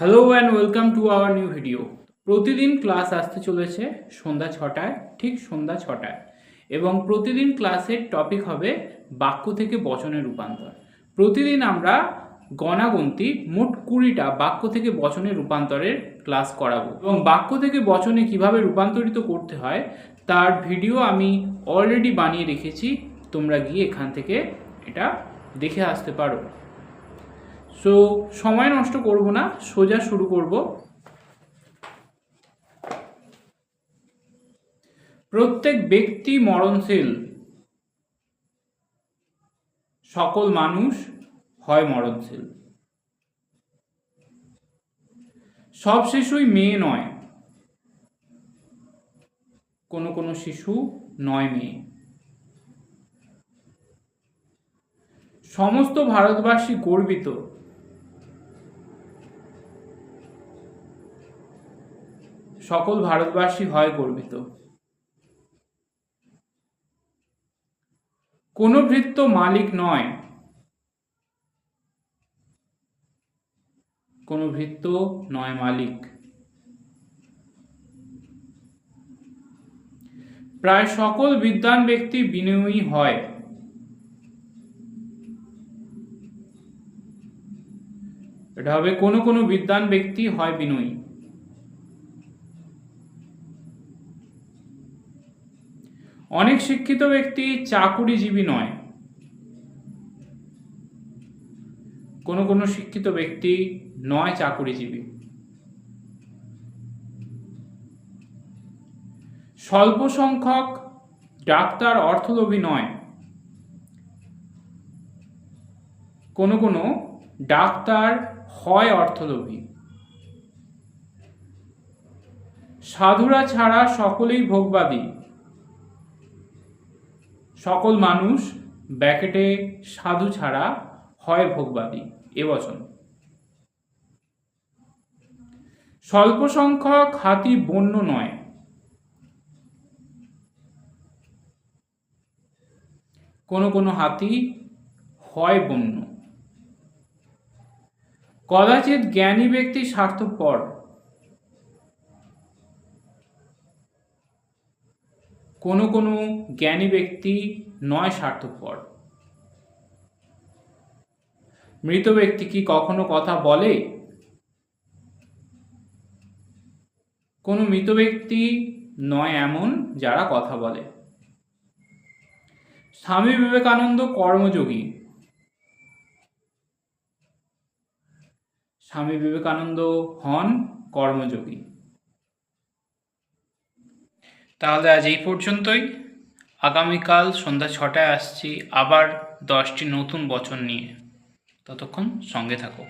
Hello and welcome to our new video প্রতিদিন class আসতে চলেছে সন্ধ্যা ছটায়, ঠিক সন্ধ্যা ছটায়। এবং প্রতিদিন ক্লাসের টপিক হবে বাক্য থেকে বচনের রূপান্তর। প্রতিদিন আমরা গণাগন্তি মোট কুড়িটা বাক্য থেকে বচনের রূপান্তরের ক্লাস করাবো। এবং বাক্য থেকে বচনে কীভাবে রূপান্তরিত করতে হয়, তার ভিডিও আমি অলরেডি বানিয়ে রেখেছি। তোমরা গিয়ে এখান থেকে এটা দেখে আসতে পারো। সো সময় নষ্ট করব না, সোজা শুরু করব। প্রত্যেক ব্যক্তি মরণশীল। সকল মানুষ হয় মরণশীল। সব শিশুই মেয়ে নয়। কোনো কোনো শিশু নয় মেয়ে। সমস্ত ভারতবাসী গর্বিত। সকল ভারতবাসী হয় গর্বিত। কোনো ভৃত্য মালিক নয়। কোনো ভৃত্য নয় মালিক। প্রায় সকল বিদ্বান ব্যক্তি বিনয়ী হয়। এটা হবে কোনো কোনো বিদ্বান ব্যক্তি হয় বিনয়ী। অনেক শিক্ষিত ব্যক্তি চাকুরিজীবী নয়। কোনো কোনো শিক্ষিত ব্যক্তি নয় চাকুরিজীবী। স্বল্প সংখ্যক ডাক্তার অর্থলোভী নয়। কোনো কোনো ডাক্তার হয় অর্থলোভী। সাধুরা ছাড়া সকলেই ভোগবাদী। সকল মানুষ ব্যাকেটে সাধু ছাড়া হয় ভোগবাদী। এবচন স্বল্প সংখ্যক হাতি বন্য নয়। কোনো কোনো হাতি হয় বন্য। কদাচিৎ জ্ঞানী ব্যক্তি স্বার্থপর কোনো কোনো জ্ঞানী ব্যক্তি নয় স্বার্থপর। মৃত ব্যক্তি কি কখনো কথা বলে? কোনো মৃত ব্যক্তি নয় এমন যারা কথা বলে। স্বামী বিবেকানন্দ কর্মযোগী। স্বামী বিবেকানন্দ হন কর্মযোগী। তাহলে আজ এই পর্যন্তই। আগামীকাল সন্ধ্যা ছটায় আসছি আবার দশটি নতুন বচন নিয়ে। ততক্ষণ সঙ্গে থাকো।